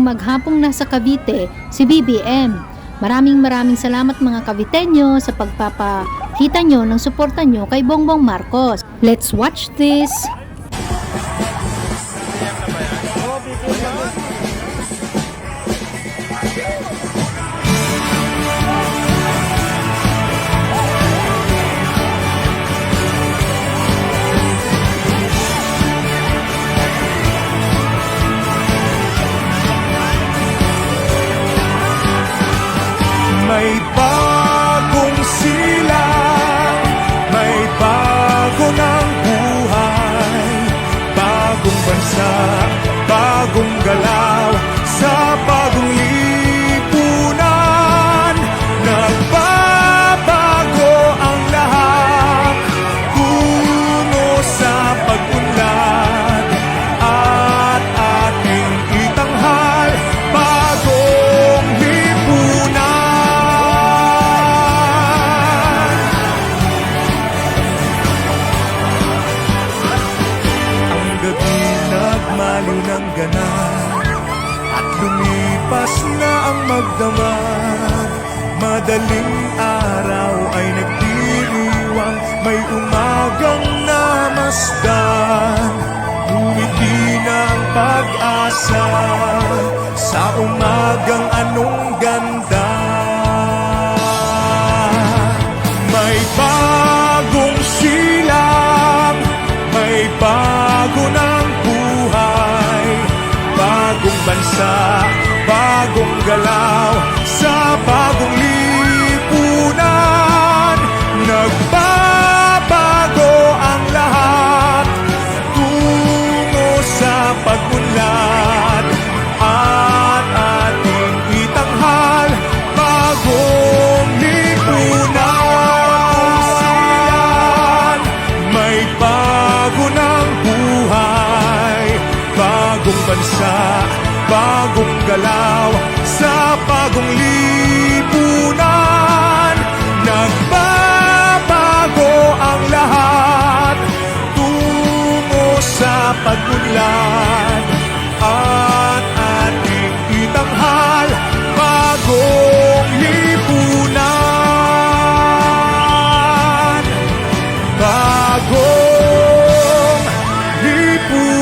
maghapong nasa Cavite si BBM. Maraming maraming salamat mga Caviteño sa pagpapakita nyo ng suporta nyo kay Bongbong Marcos. Let's watch this! Araw ay nagdiriwang May umagang namasdan. Ngumiti ng pag-asa Sa umagang anong ganda. May bagong silang May bago ng buhay. Bagong bansa bansa Bagong galaw Sa bagong lipunan. Nagbabago ang lahat Tungo sa pag-unlad At ating itanghal Bagong lipunan. Bagong lipunan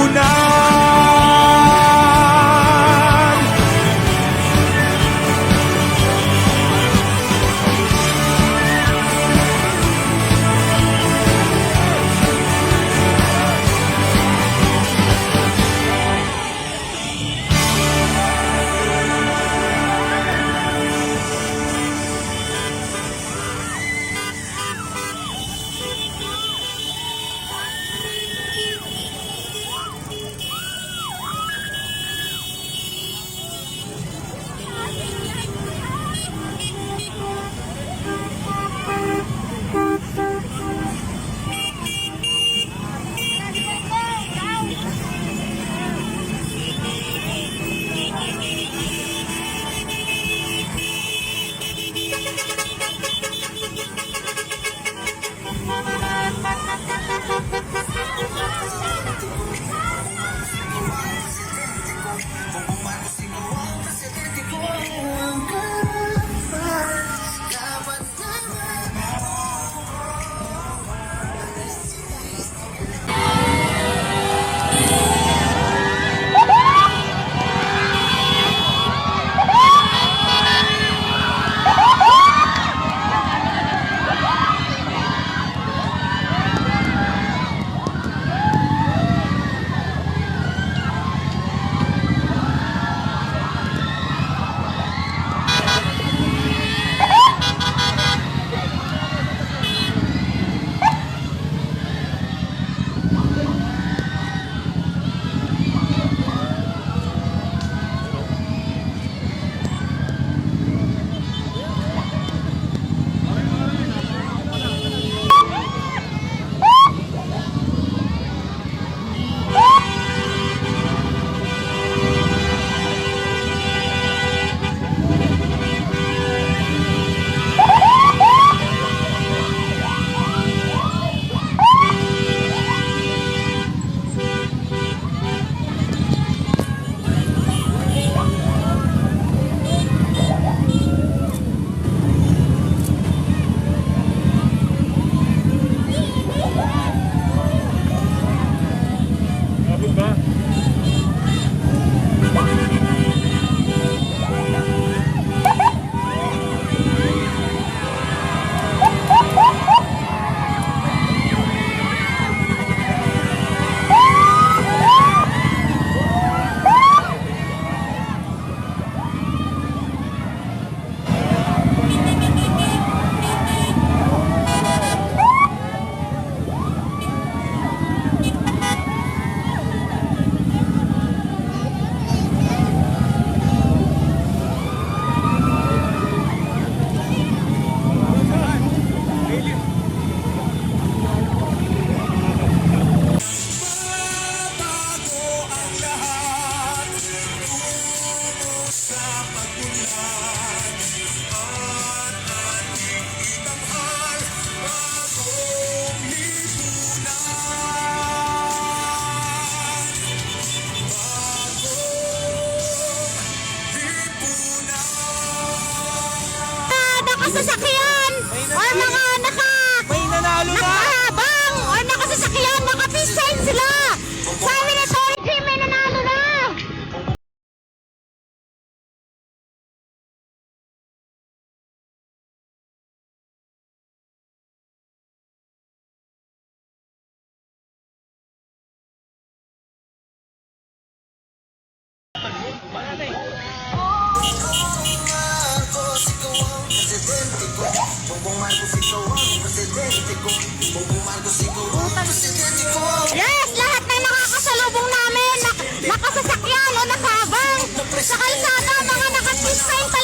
nakasasakyan or mga naka may nanalo na. Nakahabang. Or nakasasakyan. Nakapisend sila. Sabi na sorry team may nanalo na. Para presidente ko Bongbong Marcos ikaw ang presidente ko Bongbong Marcos ikaw ang presidente ko Yes! Lahat ng nakakasalubong namin nak Nakasasakyan o nakabang Sa kalsada mga nakatistay